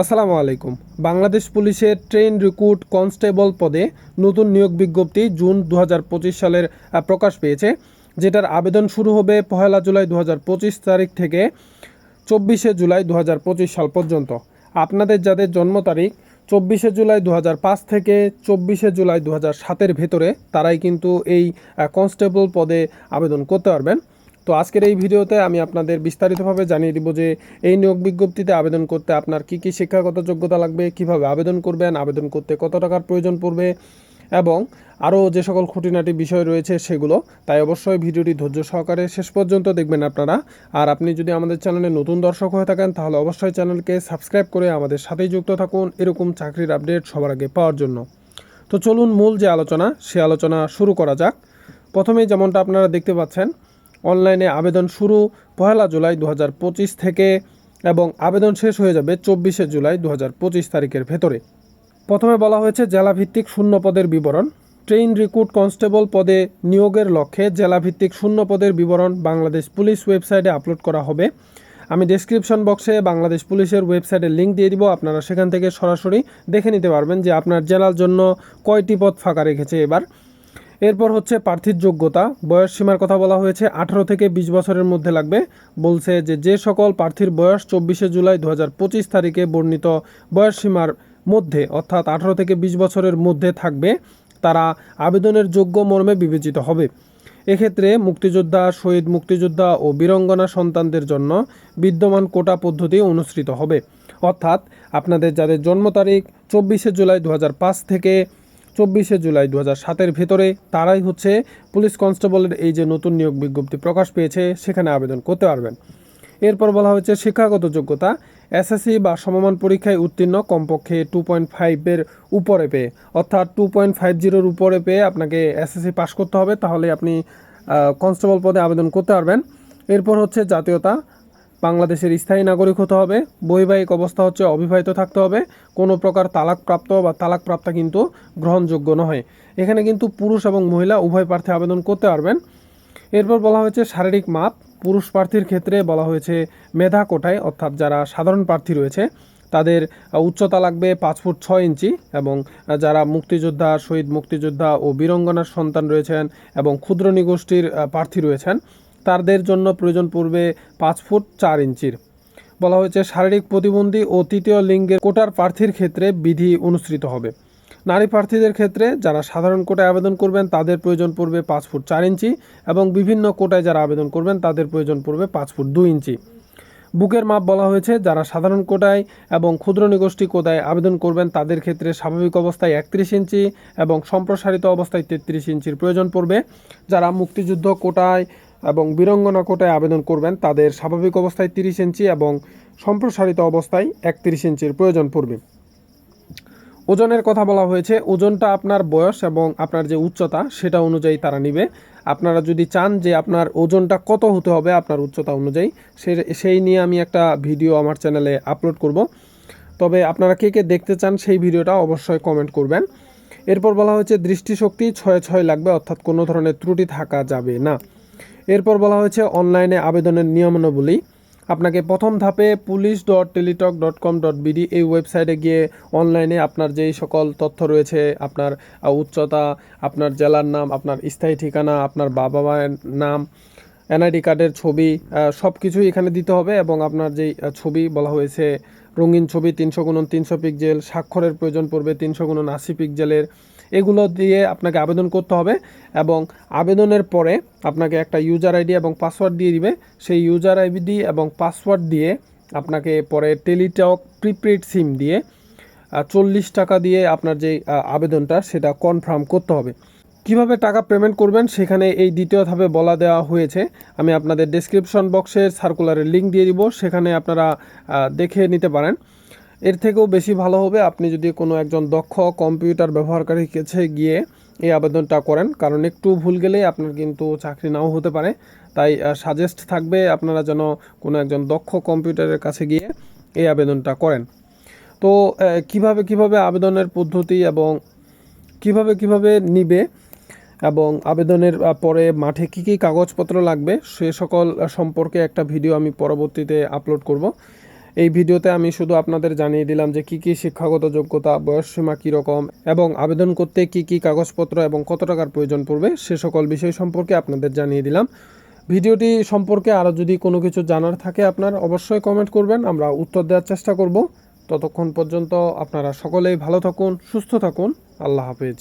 আসসালামু আলাইকুম। বাংলাদেশ পুলিশের ট্রেন রিক্রুট কনস্টেবল পদে নতুন নিয়োগ বিজ্ঞপ্তি জুন দু হাজার পঁচিশ সালের প্রকাশ পেয়েছে, যেটার আবেদন শুরু হবে পহেলা জুলাই দু হাজার পঁচিশ তারিখ থেকে চব্বিশে জুলাই দু হাজার পঁচিশ সাল পর্যন্ত। আপনাদের যাদের জন্ম তারিখ চব্বিশে জুলাই দু হাজার পাঁচ থেকে চব্বিশে জুলাই দু সাতের ভেতরে, তারাই কিন্তু এই কনস্টেবল পদে আবেদন করতে পারবেন। তো আজকের এই ভিডিওতে আমি আপনাদের বিস্তারিতভাবে জানিয়ে দিব যে এই নিয়োগ বিজ্ঞপ্তিতে আবেদন করতে আপনার কি কি শিক্ষাগত যোগ্যতা লাগবে, কীভাবে আবেদন করবেন, আবেদন করতে কত টাকার প্রয়োজন পড়বে এবং আরও যে সকল খুঁটিনাটি বিষয় রয়েছে সেগুলো। তাই অবশ্যই ভিডিওটি ধৈর্য সহকারে শেষ পর্যন্ত দেখবেন আপনারা। আর আপনি যদি আমাদের চ্যানেলে নতুন দর্শক হয়ে থাকেন, তাহলে অবশ্যই চ্যানেলকে সাবস্ক্রাইব করে আমাদের সাথেই যুক্ত থাকুন এরকম চাকরির আপডেট সবার আগে পাওয়ার জন্য। তো চলুন মূল যে আলোচনা, সে আলোচনা শুরু করা যাক। প্রথমেই যেমনটা আপনারা দেখতে পাচ্ছেন অনলাইনে আবেদন শুরু পহেলা জুলাই দু হাজার পঁচিশ থেকে এবং আবেদন শেষ হয়ে যাবে চব্বিশে জুলাই দু হাজার পঁচিশ তারিখের ভেতরে। প্রথমে বলা হয়েছে, জেলাভিত্তিক শূন্য পদের বিবরণ। ট্রেন রিক্রুট কনস্টেবল পদে নিয়োগের লক্ষ্যে জেলাভিত্তিক শূন্য পদের বিবরণ বাংলাদেশ পুলিশ ওয়েবসাইটে আপলোড করা হবে। আমি ডেসক্রিপশন বক্সে বাংলাদেশ পুলিশের ওয়েবসাইটের লিঙ্ক দিয়ে দিব, আপনারা সেখান থেকে সরাসরি দেখে নিতে পারবেন যে আপনার জেলার জন্য কয়টি পদ ফাঁকা রেখেছে এবার। এরপর হচ্ছে প্রার্থীর যোগ্যতা। বয়স সীমার কথা বলা হয়েছে, আঠারো থেকে বিশ বছরের মধ্যে লাগবে। বলছে যে যে সকল প্রার্থীর বয়স চব্বিশে জুলাই দু হাজার পঁচিশ তারিখে বর্ণিত বয়স সীমার মধ্যে, অর্থাৎ আঠারো থেকে বিশ বছরের মধ্যে থাকবে, তারা আবেদনের যোগ্য মর্মে বিবেচিত হবে। এক্ষেত্রে মুক্তিযোদ্ধা, শহীদ মুক্তিযোদ্ধা ও বীরঙ্গনা সন্তানদের জন্য বিদ্যমান কোটা পদ্ধতি অনুসৃত হবে। অর্থাৎ আপনাদের যাদের জন্ম তারিখ চব্বিশে জুলাই দু হাজার পাঁচ থেকে চব্বিশে জুলাই দু সাতের ভেতরে তারাই হচ্ছে পুলিশ কনস্টেবলের এই যে নতুন নিয়োগ বিজ্ঞপ্তি প্রকাশ পেয়েছে, সেখানে আবেদন করতে পারবেন। এরপর বলা হয়েছে, শিক্ষাগত যোগ্যতা, এসএসসি বা সমমান পরীক্ষায় উত্তীর্ণ কমপক্ষে টু পয়েন্ট ফাইভের উপরে পেয়ে। অর্থাৎ টু পয়েন্ট ফাইভ জিরোর উপরে পেয়ে আপনাকে এসএসসি পাশ করতে হবে, তাহলে আপনি কনস্টেবল পদে আবেদন করতে পারবেন। এরপর হচ্ছে জাতীয়তা বাংলাদেশের স্থায়ী নাগরিক হতে হবে। বৈবাহিক অবস্থা হচ্ছে অবিবাহিত থাকতে হবে। কোনো প্রকার তালাকপ্রাপ্ত বা তালাকপ্রাপ্তা কিন্তু গ্রহণযোগ্য নয়। এখানে কিন্তু পুরুষ এবং মহিলা উভয় প্রার্থী আবেদন করতে পারবেন। এরপর বলা হয়েছে শারীরিক মাপ। পুরুষ প্রার্থীর ক্ষেত্রে বলা হয়েছে মেধা কোটায়, অর্থাৎ যারা সাধারণ প্রার্থী রয়েছে, তাদের উচ্চতা লাগবে পাঁচ ফুট ছয় ইঞ্চি এবং যারা মুক্তিযোদ্ধা, শহীদ মুক্তিযোদ্ধা ও বীরঙ্গনার সন্তান রয়েছেন এবং ক্ষুদ্র নিগোষ্ঠীর প্রার্থী রয়েছেন তাদের জন্য প্রয়োজন পড়বে পাঁচ ফুট চার ইঞ্চির। বলা হয়েছে, শারীরিক প্রতিবন্ধী ও তৃতীয় লিঙ্গের কোটার প্রার্থীর ক্ষেত্রে বিধি অনুসৃত হবে। নারী প্রার্থীদের ক্ষেত্রে যারা সাধারণ কোটায় আবেদন করবেন, তাদের প্রয়োজন পড়বে পাঁচ ফুট চার ইঞ্চি এবং বিভিন্ন কোটায় যারা আবেদন করবেন, তাদের প্রয়োজন পড়বে পাঁচ ফুট দুই ইঞ্চি। বুকের মাপ বলা হয়েছে, যারা সাধারণ কোটায় এবং ক্ষুদ্র নিগোষ্ঠী কোটায় আবেদন করবেন, তাদের ক্ষেত্রে স্বাভাবিক অবস্থায় একত্রিশ ইঞ্চি এবং সম্প্রসারিত অবস্থায় তেত্রিশ ইঞ্চির প্রয়োজন পড়বে। যারা মুক্তিযুদ্ধ কোটায় এবং বীরঙ্গনা কোটায় আবেদন করবেন তাদের স্বাভাবিক অবস্থায় তিরিশ ইঞ্চি এবং সম্প্রসারিত অবস্থায় একত্রিশ ইঞ্চির প্রয়োজন পড়বে। ওজনের কথা বলা হয়েছে, ওজনটা আপনার বয়স এবং আপনার যে উচ্চতা সেটা অনুযায়ী তারা নিবে। আপনারা যদি চান যে আপনার ওজনটা কত হতে হবে আপনার উচ্চতা অনুযায়ী, সে, সেই নিয়ে আমি একটা ভিডিও আমার চ্যানেলে আপলোড করব। তবে আপনারা কে কে দেখতে চান সেই ভিডিওটা অবশ্যই কমেন্ট করবেন। এরপর বলা হয়েছে, দৃষ্টিশক্তি ছয় ছয় লাগবে, অর্থাৎ কোনো ধরনের ত্রুটি থাকা যাবে না। এরপর বলা হয়েছে, অনলাইনে আবেদনের নিয়মাবলী। আপনাকে প্রথম ধাপে police dot Teletalk dot com dot BD এই ওয়েবসাইটে গিয়ে অনলাইনে আপনার যেই সকল তথ্য রয়েছে, আপনার উচ্চতা, আপনার জেলার নাম, আপনার স্থায়ী ঠিকানা, আপনার বাবা মায়ের নাম, এনআইডি কার্ডের ছবি সব কিছুই এখানে দিতে হবে এবং আপনার যেই ছবি বলা হয়েছে, রঙিন ছবি তিনশো গুণন তিনশো পিকজেল স্বাক্ষরের প্রয়োজন পড়বে তিনশো গুণন আশি পিকজেলের এগুলো দিয়ে আপনাকে আবেদন করতে হবে এবং আবেদনের পরে আপনাকে একটা ইউজার আইডি এবং পাসওয়ার্ড দিয়ে দিবে। সেই ইউজার আইডি এবং পাসওয়ার্ড দিয়ে আপনাকে পরে টেলিটক প্রিপেড সিম দিয়ে চল্লিশ টাকা দিয়ে আপনার যে আবেদনটা সেটা কনফার্ম করতে হবে। কীভাবে টাকা পেমেন্ট করবেন সেখানে এই দ্বিতীয় ধাপে বলা দেওয়া হয়েছে। আমি আপনাদের ডেসক্রিপশন বক্সের সার্কুলারের লিঙ্ক দিয়ে দিব। সেখানে আপনারা দেখে নিতে পারেন। এর থেকেও বেশি ভালো হবে আপনি যদি কোনো একজন দক্ষ কম্পিউটার ব্যবহারকারীর কাছে গিয়ে এই আবেদনটা করেন। কারণ একটু ভুল গেলেই আপনার কিন্তু চাকরি নাও হতে পারে। তাই সাজেস্ট থাকবে আপনারা যেন কোনো একজন দক্ষ কম্পিউটারের কাছে গিয়ে এই আবেদনটা করেন। তো কীভাবে কীভাবে আবেদনের পদ্ধতি এবং কীভাবে কীভাবে নিবে এবং আবেদনের পরে মাঠে কি কি কাগজপত্র লাগবে সে সকল সম্পর্কে একটা ভিডিও আমি পরবর্তীতে আপলোড করব। এই ভিডিওতে আমি শুধু আপনাদের জানিয়ে দিলাম যে কি কি শিক্ষাগত যোগ্যতা বয়সসীমা কীরকম এবং আবেদন করতে কি কি কাগজপত্র এবং কত টাকার প্রয়োজন পড়বে সে সকল বিষয় সম্পর্কে আপনাদের জানিয়ে দিলাম। ভিডিওটি সম্পর্কে আরও যদি কোনো কিছু জানার থাকে আপনার অবশ্যই কমেন্ট করবেন, আমরা উত্তর দেওয়ার চেষ্টা করব। ততক্ষণ পর্যন্ত আপনারা সকলেই ভালো থাকুন, সুস্থ থাকুন। আল্লাহ হাফেজ।